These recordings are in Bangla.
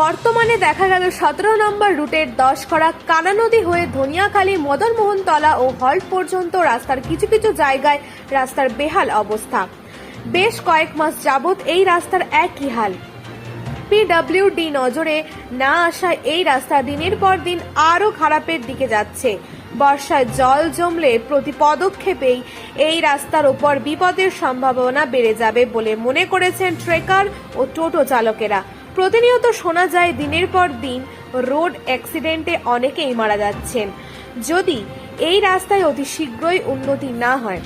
বর্তমানে দেখা গেল সতেরো নম্বর রুটের দশকড়া কানা নদী হয়ে ধনিয়াখালী, মদনমোহনতলা ও হল্ট পর্যন্ত রাস্তার কিছু কিছু জায়গায় রাস্তার বেহাল অবস্থা। বেশ কয়েক মাস যাবৎ এই রাস্তার একই হাল। পিডব্লিউডি নজরে না আসায় এই রাস্তা দিনের পর দিন আরও খারাপের দিকে যাচ্ছে। বর্ষায় জল জমলে প্রতি পদক্ষেপেই এই রাস্তার ওপর বিপদের সম্ভাবনা বেড়ে যাবে বলে মনে করেছেন ট্রেকার ও টোটো চালকেরা। প্রতিনিয়ত শোনা যায় দিনের পর দিন রোড অ্যাক্সিডেন্টে অনেকেই মারা যাচ্ছেন। যদি এই রাস্তায় অতি শীঘ্রই উন্নতি না হয়,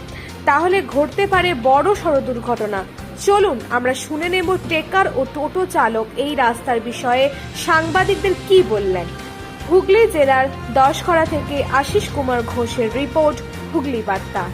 তাহলে ঘটতে পারে বড় সড় দুর্ঘটনা। চলুন, আমরা শুনে নেব ট্রেকার ও টোটো চালক এই রাস্তার বিষয়ে সাংবাদিকদের কি বললেন। হুগলি জেলার দশখড়া থেকে আশিস কুমার ঘোষের রিপোর্ট, হুগলি বার্তা।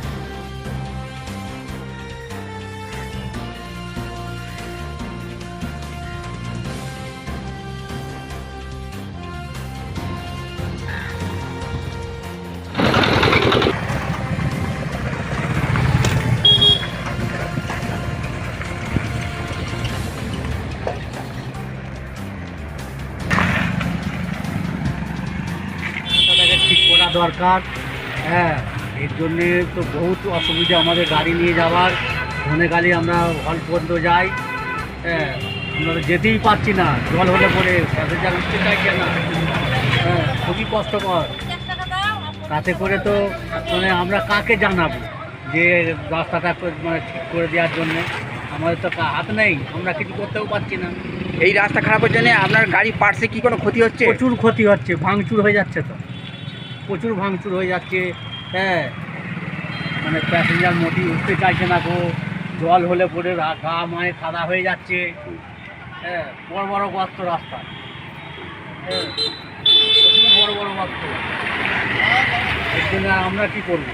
দরকার। হ্যাঁ এর জন্যে তো বহুত অসুবিধা আমাদের গাড়ি নিয়ে যাওয়ার। ধনে গাড়ি আমরা হল পর্যন্ত যাই। হ্যাঁ আমরা তো যেতেই পারছি না। জল হলে পরে প্যাসেঞ্জার উঠতে চাইছে না হ্যাঁ খুবই কষ্টকর। তাতে করে তো মানে আমরা কাকে জানাব যে রাস্তাটা মানে ঠিক করে দেওয়ার জন্যে? আমাদের তো হাত নেই। আমরা কিছু করতেও পারছি না। এই রাস্তা খারাপের জন্য আপনার গাড়ি পার্টসে কি কোনো ক্ষতি হচ্ছে? প্রচুর ক্ষতি হচ্ছে। ভাঙচুর হয়ে যাচ্ছে তো। প্রচুর ভাঙচুর হয়ে যাচ্ছে হ্যাঁ। মানে প্যাসেঞ্জার মোটি উঠতে চাইছে না গো। জল হলে পরে গা মায়ে সাদা হয়ে যাচ্ছে হ্যাঁ। বড় বড় গর্ত রাস্তা হ্যাঁ। বড় বড় গর্ত। এর জন্য আমরা কী করব?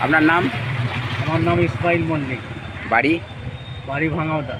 আপনার নাম? আমার নাম ইসমাইল মল্লিক। বাড়ি? বাড়ি ভাঙাওদা।